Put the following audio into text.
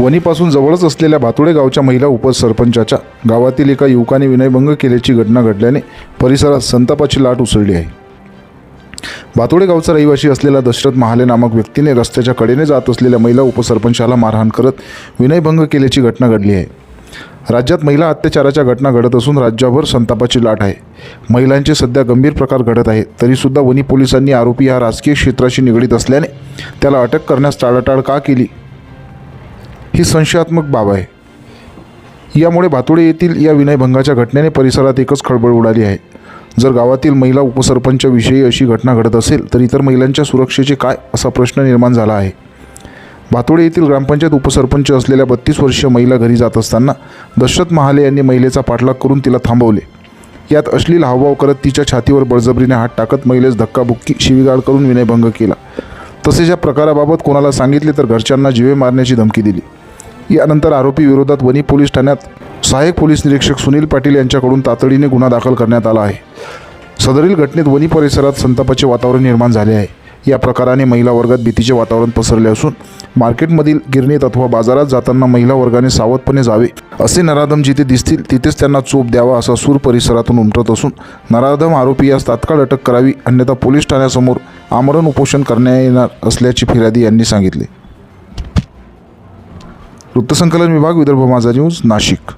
वणीपासून जवळच असलेल्या भातुडे गावच्या महिला उपसरपंचाच्या गावातील एका युवकाने विनयभंग केल्याची घटना घडल्याने परिसरात संतापाची लाट उसळली आहे. भातुडे गावचा रहिवासी असलेला दशरथ महाले नामक व्यक्तीने रस्त्याच्या कडेने जात असलेल्या महिला उपसरपंचाला मारहाण करत विनयभंग केल्याची घटना घडली आहे. राज्यात महिला अत्याचाराच्या घटना घडत असून राज्यभर संतापाची लाट आहे. महिलांचे सध्या गंभीर प्रकार घडत आहेत. तरीसुद्धा वनी पोलिसांनी आरोपी हा राजकीय क्षेत्राशी निगडीत असल्याने त्याला अटक करण्यास टाळाटाळ का केली? ही संशयात्मक बाब आहे. यामुळे भातुडे येथील या विनयभंगाच्या घटनेने परिसरात एकच खळबळ उडाली आहे. जर गावातील महिला उपसरपंचविषयी अशी घटना घडत असेल तर इतर महिलांच्या सुरक्षेचे काय असा प्रश्न निर्माण झाला आहे? भातोडे येथील ग्रामपंचायत उपसरपंच असलेल्या बत्तीस वर्षीय महिला घरी जात असताना दशरथ महाले यांनी महिलेचा पाठलाग करून तिला थांबवले. यात अश्लील हावभाव करत तिच्या छातीवर बळजबरीने हात टाकत महिलेस धक्काबुक्की शिवीगाळ करून विनयभंग केला. तसेच या प्रकाराबाबत कोणाला सांगितले तर घरच्यांना जीवे मारण्याची धमकी दिली. यानंतर आरोपी विरोधात वनी पोलीस ठाण्यात सहाय्यक पोलीस निरीक्षक सुनील पाटील यांच्याकडून तातडीने गुन्हा दाखल करण्यात आला आहे. सदरील घटनेत वनी परिसरात संतापाचे वातावरण निर्माण झाले आहे. या प्रकाराने महिला वर्गात भीतीचे वातावरण पसरले असून मार्केटमधील गिरणीत अथवा बाजारात जाताना महिला वर्गाने सावधपणे जावे असे नराधम जिथे दिसतील तिथेच त्यांना चोप द्यावा असा सूर परिसरातून उमटत असून नराधम आरोपी यास तात्काळ अटक करावी अन्यथा पोलीस ठाण्यासमोर आमरण उपोषण करण्यात येणार असल्याची फिर्यादी यांनी सांगितले. वृत्तसंकलन विभाग विदर्भ माझा न्यूज नाशिक.